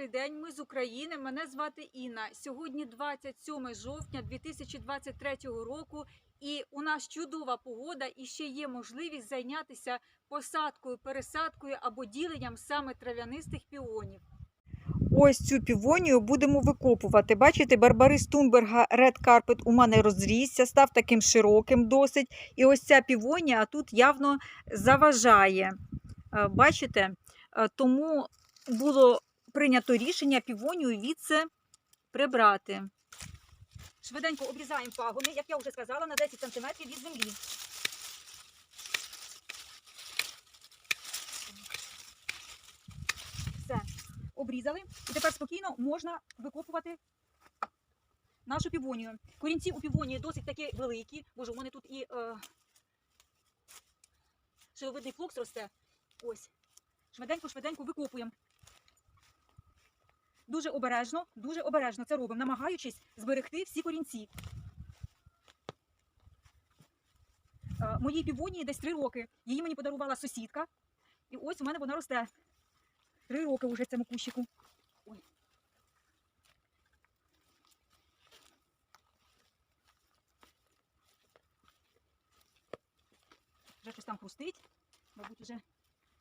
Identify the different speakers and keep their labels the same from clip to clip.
Speaker 1: Добрий день, ми з України. Мене звати Інна. Сьогодні 27 жовтня 2023 року, і у нас чудова погода, і ще є можливість зайнятися посадкою, пересадкою або діленням саме трав'янистих піонів.
Speaker 2: Ось цю півонію будемо викопувати. Бачите, барбарис Тунберга Red Carpet у мене розрісся, став таким широким досить. І ось ця півонія тут явно заважає. Е, Бачите? Е, Тому було прийнято рішення півонію відси прибрати. Швиденько обрізаємо пагони, як я вже сказала, на 10 см від землі. Все, обрізали. І тепер спокійно можна викопувати нашу півонію. Корінці у півонії досить такі великі. Боже, у мене тут і е, шиловидний флокс росте. Ось. Швиденько-швиденько викопуємо. Дуже обережно, дуже обережно це робимо, намагаючись зберегти всі корінці. Е, Моїй півонії десь три роки. Її мені подарувала сусідка. І ось у мене вона росте. Три роки вже цьому кущику. Ой. Вже щось там хрустить. Мабуть, вже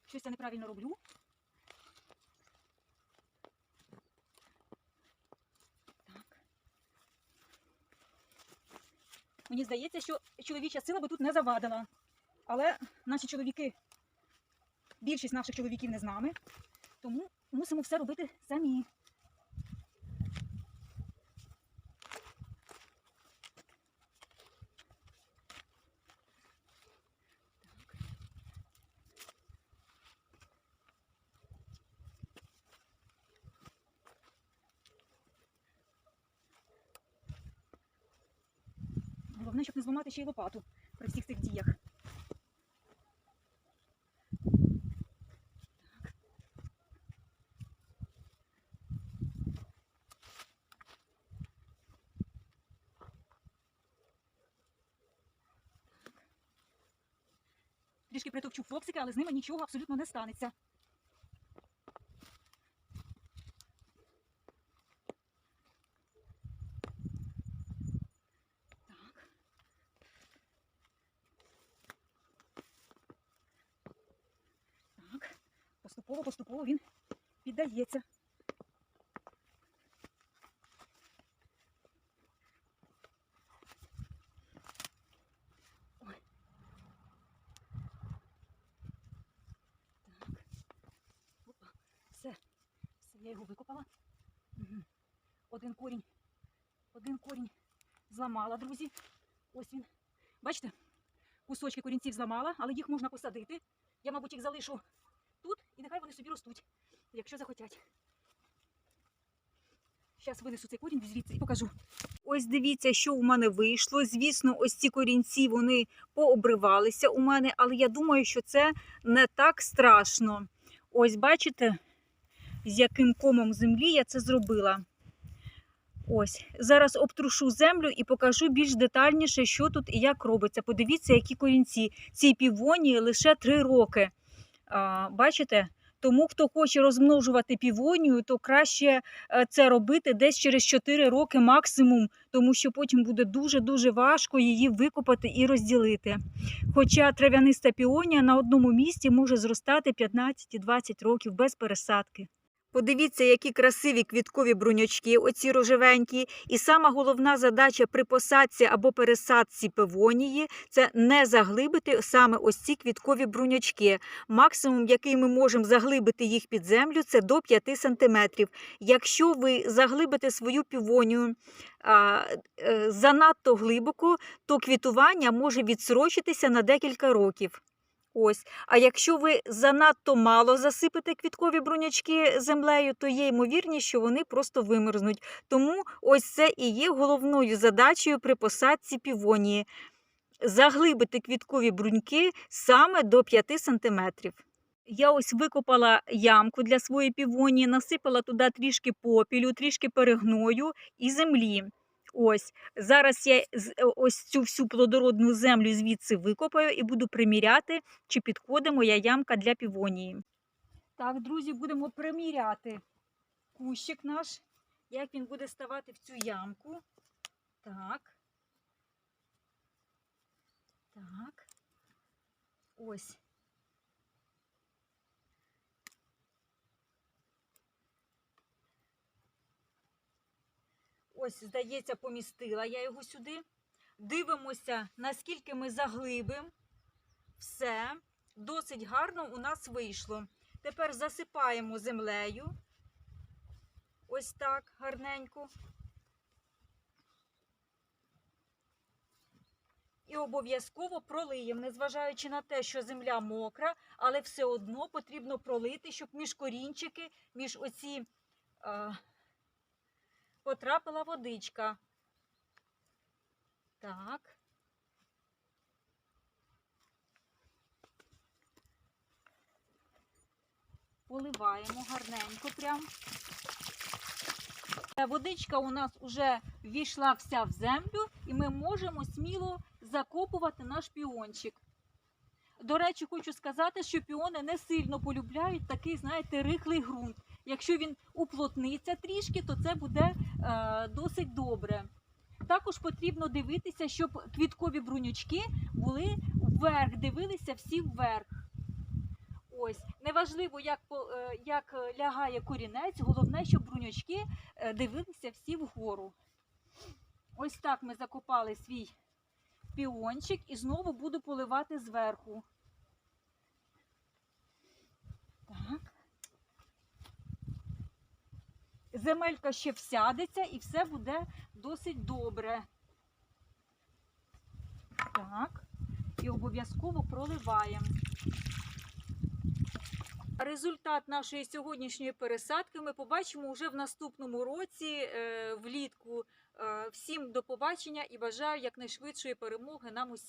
Speaker 2: щось я неправильно роблю. Мені здається, що чоловіча сила би тут не завадила. Але наші чоловіки, більшість наших чоловіків не з нами. Тому мусимо все робити самі. Головне, щоб не зламати ще й лопату при всіх цих діях. Трішки притовчу фоксики, але з ними нічого абсолютно не станеться. Так. Так. Поступово, поступово він піддається. Все. Я його викопала. Один корінь. Один корінь зламала, друзі. Ось він. Бачите? Кусочки корінців зламала, але їх можна посадити. Я, мабуть, їх залишу вони собі ростуть, якщо захотять. Зараз винесу цей корінь звідси і покажу. Ось дивіться, що у мене вийшло. Звісно, ось ці корінці вони пообривалися у мене, але я думаю, що це не так страшно. Ось бачите, з яким комом землі я це зробила. Ось, зараз обтрушу землю і покажу більш детальніше, що тут і як робиться. Подивіться, які корінці. Цій півонії лише 3 роки. А, бачите? Тому, хто хоче розмножувати півонію, то краще е, це робити десь через 4 роки максимум, тому що потім буде дуже-дуже важко її викопати і розділити. Хоча трав'яниста піонія на одному місці може зростати 15-20 років без пересадки. Подивіться, які красиві квіткові бруньочки, оці рожевенькі. І сама головна задача при посадці або пересадці певонії це не заглибити саме ось ці квіткові бруньочки. Максимум, який ми можемо заглибити їх під землю, це до 5 см. Якщо ви заглибите свою півонію а, е, занадто глибоко, то квітування може відсрочитися на декілька років. Ось. А якщо ви занадто мало засипете квіткові брунячки землею, то є ймовірність, що вони просто вимерзнуть. Тому ось це і є головною задачею при посадці півонії заглибити квіткові бруньки саме до 5 см. Я ось викопала ямку для своєї півонії, насипала туди трішки попілю, трішки перегною і землі. Ось зараз я е, ось цю всю плодородну землю звідси викопаю і буду приміряти, чи підходить моя ямка для півонії. Так, друзі, будемо приміряти. кущик наш, як він буде ставати в цю ямку. Так. Так. Ось. Ось, здається, помістила я його сюди. Дивимося, наскільки ми заглибимо. Все, досить гарно у нас вийшло. Тепер засипаємо землею. Ось так гарненько. І обов'язково пролиємо, незважаючи на те, що земля мокра, але все одно потрібно пролити, щоб між корінчики, між оці е, потрапила водичка. Так. Поливаємо гарненько прям. Водичка у нас вже ввійшла вся в землю, і ми можемо сміло закопувати наш піончик. До речі, хочу сказати, що піони не сильно полюбляють такий, знаєте, рихлий ґрунт. Якщо він уплотниться трішки, то це буде е, досить добре. Також потрібно дивитися, щоб квіткові брунючки були вверх, дивилися всі вверх. Ось, неважливо, як, е, як лягає корінець, головне, щоб брунючки е, дивилися всі вгору. Ось так ми закопали свій піончик і знову буду поливати зверху. Так. Земелька ще всядеться і все буде досить добре. Так. І обов'язково проливаємо. Результат нашої сьогоднішньої пересадки ми побачимо вже в наступному році, е, влітку. Е, Всім до побачення і бажаю якнайшвидшої перемоги нам усім.